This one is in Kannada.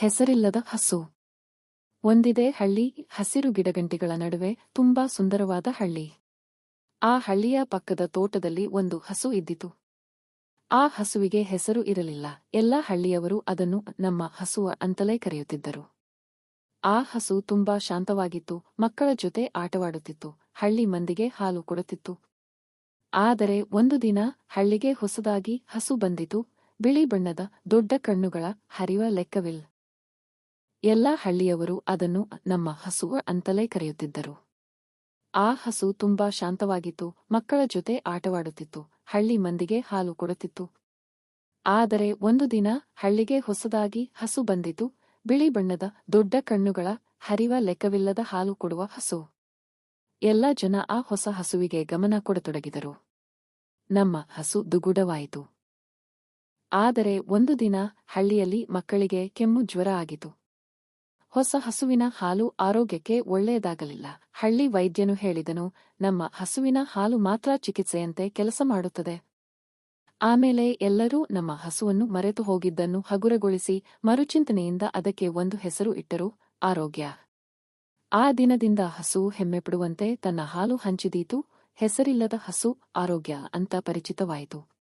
ಹೆಸರಿಲ್ಲದ ಹಸು. ಒಂದಿದೆ ಹಳ್ಳಿ, ಹಸಿರು ಗಿಡಗಂಟಿಗಳ ನಡುವೆ ತುಂಬಾ ಸುಂದರವಾದ ಹಳ್ಳಿ. ಆ ಹಳ್ಳಿಯ ಪಕ್ಕದ ತೋಟದಲ್ಲಿ ಒಂದು ಹಸು ಇದ್ದಿತು. ಆ ಹಸುವಿಗೆ ಹೆಸರು ಇರಲಿಲ್ಲ. ಎಲ್ಲ ಹಳ್ಳಿಯವರು ಅದನ್ನು ನಮ್ಮ ಹಸುವ ಅಂತಲೇ ಕರೆಯುತ್ತಿದ್ದರು. ಆ ಹಸು ತುಂಬಾ ಶಾಂತವಾಗಿತ್ತು. ಮಕ್ಕಳ ಜೊತೆ ಆಟವಾಡುತ್ತಿತ್ತು. ಹಳ್ಳಿ ಮಂದಿಗೆ ಹಾಲು ಕೊಡುತ್ತಿತ್ತು. ಆದರೆ ಒಂದು ದಿನ ಹಳ್ಳಿಗೆ ಹೊಸದಾಗಿ ಹಸು ಬಂದಿತು. ಬಿಳಿ ಬಣ್ಣದ ದೊಡ್ಡ ಕಣ್ಣುಗಳ ಹರಿವ ಲೆಕ್ಕವಿಲ್ಲ ಎಲ್ಲ ಹಳ್ಳಿಯವರು ಅದನ್ನು ನಮ್ಮ ಹಸುವ ಅಂತಲೇ ಕರೆಯುತ್ತಿದ್ದರು. ಆ ಹಸು ತುಂಬಾ ಶಾಂತವಾಗಿತ್ತು, ಮಕ್ಕಳ ಜೊತೆ ಆಟವಾಡುತ್ತಿತ್ತು, ಹಳ್ಳಿ ಮಂದಿಗೆ ಹಾಲು ಕೊಡುತ್ತಿತ್ತು. ಆದರೆ ಒಂದು ದಿನ ಹಳ್ಳಿಗೆ ಹೊಸದಾಗಿ ಹಸು ಬಂದಿತು, ಬಿಳಿ ಬಣ್ಣದ ದೊಡ್ಡ ಕಣ್ಣುಗಳ ಹರಿವ ಲೆಕ್ಕವಿಲ್ಲದ ಹಾಲು ಕೊಡುವ ಹಸು. ಎಲ್ಲ ಜನ ಆ ಹೊಸ ಹಸುವಿಗೆ ಗಮನ ಕೊಡತೊಡಗಿದರು. ನಮ್ಮ ಹಸು ದುಗುಡವಾಯಿತು. ಆದರೆ ಒಂದು ದಿನ ಹಳ್ಳಿಯಲ್ಲಿ ಮಕ್ಕಳಿಗೆ ಕೆಮ್ಮು ಜ್ವರ ಆಗಿತು ಹೊಸ ಹಸುವಿನ ಹಾಲು ಆರೋಗ್ಯಕ್ಕೆ ಒಳ್ಳೆಯದಾಗಲಿಲ್ಲ. ಹಳ್ಳಿ ವೈದ್ಯನು ಹೇಳಿದನು, ನಮ್ಮ ಹಸುವಿನ ಹಾಲು ಮಾತ್ರ ಚಿಕಿತ್ಸೆಯಂತೆ ಕೆಲಸ ಮಾಡುತ್ತದೆ. ಆಮೇಲೆ ಎಲ್ಲರೂ ನಮ್ಮ ಹಸುವನ್ನು ಮರೆತು ಹೋಗಿದ್ದನ್ನು ಹಗುರಗೊಳಿಸಿ ಮರುಚಿಂತನೆಯಿಂದ ಅದಕ್ಕೆ ಒಂದು ಹೆಸರು ಇಟ್ಟರು, ಆರೋಗ್ಯ. ಆ ದಿನದಿಂದ ಹಸು ಹೆಮ್ಮೆಪಡುವಂತೆ ತನ್ನ ಹಾಲು ಹಂಚಿದೀತು, ಹೆಸರಿಲ್ಲದ ಹಸು ಆರೋಗ್ಯ ಅಂತ ಪರಿಚಿತವಾಯಿತು.